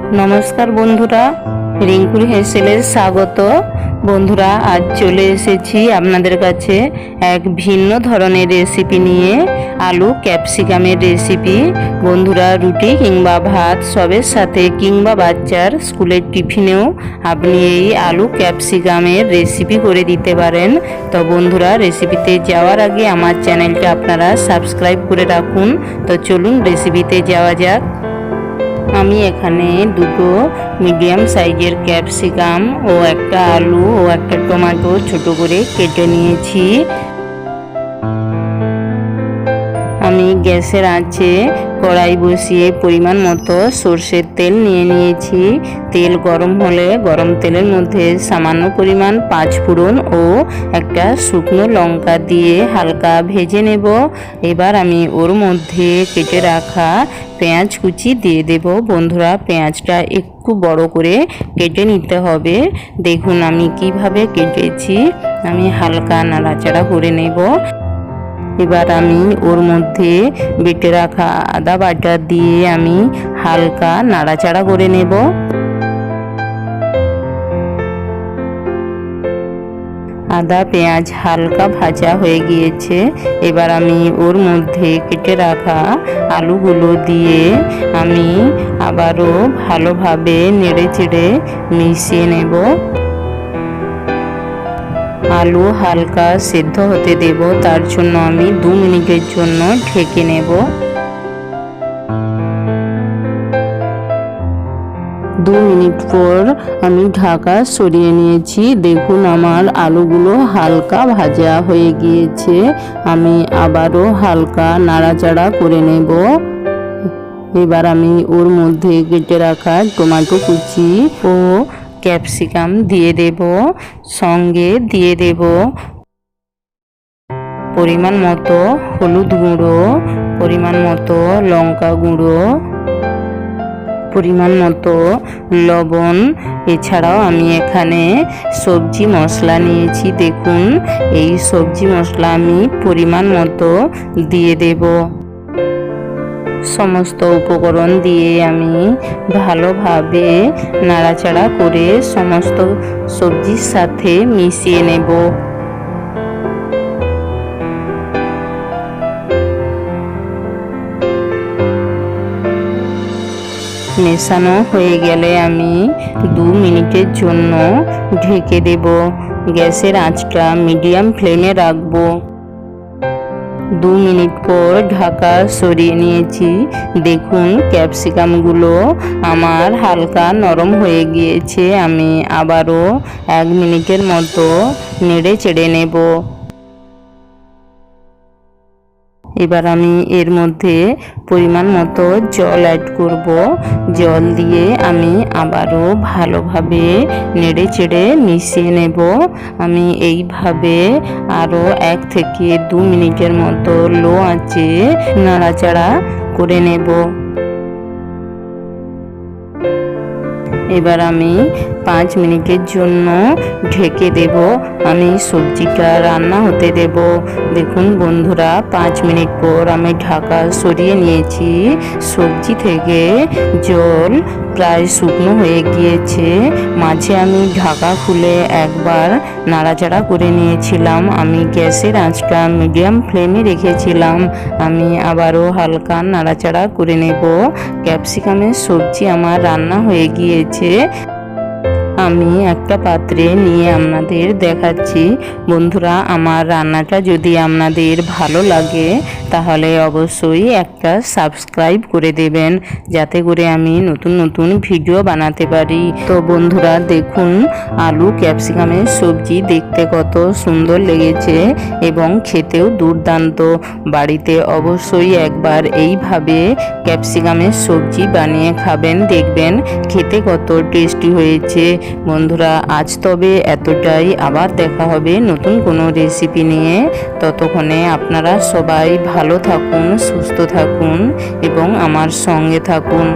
নমস্কার বন্ধুরা, রিঙ্কুর হেসেলে স্বাগত। বন্ধুরা, আজ চলে এসেছি আপনাদের কাছে এক ভিন্ন ধরনের রেসিপি নিয়ে, আলু ক্যাপসিকামের রেসিপি বন্ধুরা, রুটি কিংবা ভাত সবের সাথে কিংবা বাচ্চার স্কুলের টিফিনেও আপনি এই আলু ক্যাপসিকামের রেসিপি করে দিতে পারেন। তো বন্ধুরা রেসিপিতে যাওয়ার আগে আমার চ্যানেলটা আপনারা সাবস্ক্রাইব করে রাখুন। তো চলুন রেসিপিতে যাওয়া যাক। আমি এখানে দুটো মিডিয়াম সাইজের ক্যাপসিকাম ও একটা আলু ও একটা টমেটো ছোট করে কেটে নিয়েছি। আমি গ্যাসের আঁচে কড়াই বসিয়ে পরিমাণ মতো সর্ষের তেল নিয়ে নিয়েছি। তেল গরম হলে গরম তেলের মধ্যে সামান্য পরিমাণ পাঁচ ফোড়ন ও একটা শুকনো লঙ্কা দিয়ে হালকা ভেজে নেব। এবার আমি ওর মধ্যে কেটে রাখা পেঁয়াজ কুচি দিয়ে দেব। বন্ধুরা, পেঁয়াজটা একটু বড় করে কেটে নিতে হবে। দেখুন আমি কীভাবে কেটেছি। আমি হালকা নাড়াচাড়া করে নেব। এবার আমি ওর মধ্যে বেটে রাখা আদা বাটা দিয়ে আমি হালকা নাড়াচাড়া করে নেব। আদা, পেঁয়াজ হালকা ভাজা হয়ে গিয়েছে। এবার আমি ওর মধ্যে কেটে রাখা আলুগুলো দিয়ে আমি আবারও ভালোভাবে নেড়ে চেড়ে মিশিয়ে নেব। আলু হালকা সেদ্ধ হতে দেব, তার জন্য আমি দু মিনিটের জন্য ঢেকে নেব। দু মিনিট পর আমি ঢাকা সরিয়ে নিয়েছি। দেখুন, আমার আলুগুলো হালকা ভাজা হয়ে গিয়েছে। আমি আবারও হালকা নাড়াচাড়া করে নেব। এবার আমি ওর মধ্যে কেটে রাখা টমেটো কুচি ও ক্যাপসিকাম দিয়ে দেব, সঙ্গে দিয়ে দেব পরিমাণ মতো হলুদ গুঁড়ো, পরিমাণ মতো লঙ্কা গুঁড়ো, পরিমাণ মতো লবণ। এছাড়াও আমি এখানে সবজি মশলা নিয়েছি। দেখুন, এই সবজি মশলা আমি পরিমাণ মতো দিয়ে দেব। সমস্ত উপকরণ দিয়ে আমি ভালোভাবে নাড়াচাড়া করে সমস্ত সবজির সাথে মিশিয়ে নেব। মেশানো হয়ে গেলে আমি দু মিনিটের জন্য ঢেকে দেব। গ্যাসের আঁচটা মিডিয়াম ফ্লেমে রাখব। দু মিনিট পর ঢাকা সরিয়ে নিয়েছি। দেখুন, ক্যাপসিকামগুলো আমার হালকা নরম হয়ে গিয়েছে। আমি আবারও এক মিনিটের মতো নেড়ে চেড়ে নেব। এবার আমি এর মধ্যে পরিমাণ মতো জল অ্যাড করব। জল দিয়ে আমি আবারও ভালোভাবে নেড়ে চেড়ে মিশিয়ে নেব। আমি এইভাবে আরও এক থেকে দু মিনিটের মতো লো আঁচে নাড়াচাড়া করে নেব। এবার আমি পাঁচ মিনিটের জন্য ঢেকে দেব। আমি সবজিটা রান্না হতে দেব। দেখুন বন্ধুরা, পাঁচ মিনিট পর আমি ঢাকা সরিয়ে নিয়েছি। সবজি থেকে জল প্রায় শুকনো হয়ে গিয়েছে। মাঝে আমি ঢাকা খুলে একবার নাড়াচাড়া করে নিয়েছিলাম। আমি গ্যাসের আঁচটা মিডিয়াম ফ্লেমে রেখেছিলাম। আমি আবারও হালকা নাড়াচাড়া করে নেব। ক্যাপসিকামের সবজি আমার রান্না হয়ে গিয়েছে। আমি একটা পাত্রে নিয়ে আপনাদের দেখাচ্ছি। বন্ধুরা, আমার রান্নাটা যদি আপনাদের ভালো লাগে তাহলে অবশ্যই একটা সাবস্ক্রাইব করে দেবেন, যাতে করে আমি নতুন নতুন ভিডিও বানাতে পারি। তো বন্ধুরা, দেখুন, আলু ক্যাপসিকামের সবজি দেখতে কত সুন্দর লেগেছে এবং খেতেও দুর্দান্ত। বাড়িতে অবশ্যই একবার এইভাবে ক্যাপসিকামের সবজি বানিয়ে খাবেন, দেখবেন খেতে কত টেস্টি হয়েছে। বন্ধুরা, আজ তবে এতটাই। আবার দেখা হবে নতুন কোনো রেসিপি নিয়ে। ততক্ষণে আপনারা সবাই ভালো থাকুন সুস্থ থাকুন এবং আমার সঙ্গে থাকুন।